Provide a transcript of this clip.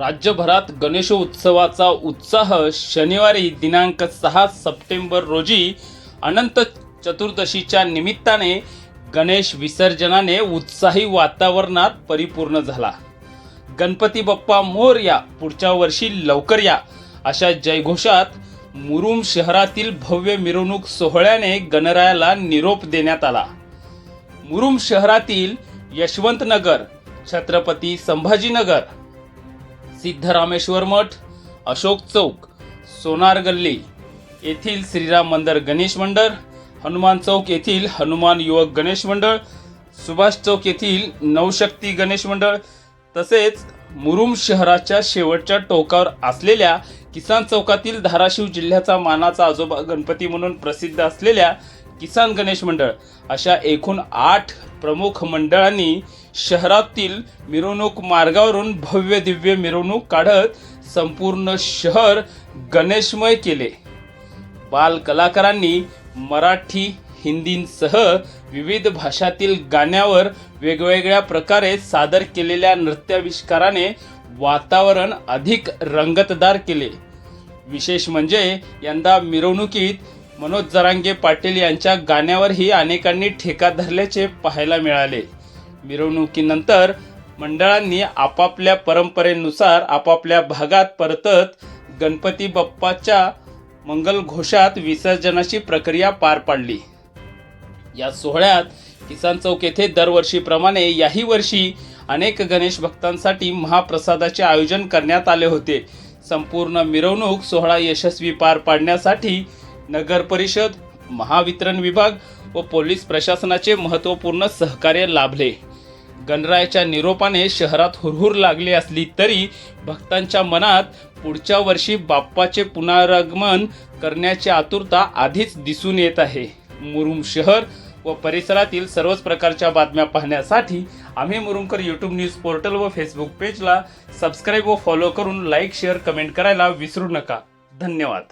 राज्यभरात गणेशोत्सवाचा उत्साह शनिवारी दिनांक सहा सप्टेंबर रोजी अनंत चतुर्दशीच्या निमित्ताने गणेश विसर्जनाने उत्साही वातावरणात परिपूर्ण झाला. गणपती बाप्पा मोरया पुढच्या वर्षी लवकर या अशा जयघोषात मुरुम शहरातील भव्य मिरवणूक सोहळ्याने गणरायाला निरोप देण्यात आला. मुरुम शहरातील यशवंतनगर छत्रपती संभाजीनगर सिद्धरामेश्वर मठ अशोक चौक सोनार गल्ली येथील श्रीराम मंदिर गणेश मंडळ हनुमान चौक येथील हनुमान युवक गणेश मंडळ सुभाष चौक येथील नवशक्ती गणेश मंडळ तसेच मुरुम शहराच्या शेवटच्या टोकावर असलेल्या किसान चौकातील धाराशिव जिल्ह्याचा मानाचा आजोबा गणपती म्हणून प्रसिद्ध असलेल्या किसान गणेश मंडळ अशा एकूण आठ प्रमुख मंडळांनी शहरातील मिरवणूक मार्गावरून भव्य दिव्य मिरवणूक काढत संपूर्ण शहर गणेशमय केले. बाल कलाकारांनी मराठी हिंदींसह विविध भाषातील गाण्यावर वेगवेगळ्या प्रकारे सादर केलेल्या नृत्याविष्काराने वातावरण अधिक रंगतदार केले. विशेष म्हणजे यंदा मिरवणुकीत मनोज जरांगे पाटील यांच्या गाण्यावरही अनेकांनी ठेका धरल्याचे पाहायला मिळाले. मिरवणुकीनंतर मंडळांनी आपापल्या परंपरेनुसार आपापल्या भागात परतत गणपती बाप्पाच्या मंगलघोषात विसर्जनाची प्रक्रिया पार पाडली. या सोहळ्यात किसान चौक येथे दरवर्षीप्रमाणे याही वर्षी अनेक गणेश भक्तांसाठी महाप्रसादाचे आयोजन करण्यात आले होते. संपूर्ण मिरवणूक सोहळा यशस्वी पार पाडण्यासाठी नगर परिषद महावितरण विभाग व पोलीस प्रशासनाचे महत्त्वपूर्ण सहकार्य लाभले. गणरायाच्या निरोपाने शहरात हुरहुर लागली असली तरी भक्तांच्या मनात पुढच्या वर्षी बाप्पाचे पुनरागमन करण्याची आतुरता आधीच दिसून येत आहे. मुरुम शहर व परिसरातील सर्वच प्रकारच्या बातम्या पाहण्यासाठी आम्ही मुरुमकर यूट्यूब न्यूज पोर्टल व फेसबुक पेजला सबस्क्राईब व फॉलो करून लाईक शेअर कमेंट करायला विसरू नका. धन्यवाद.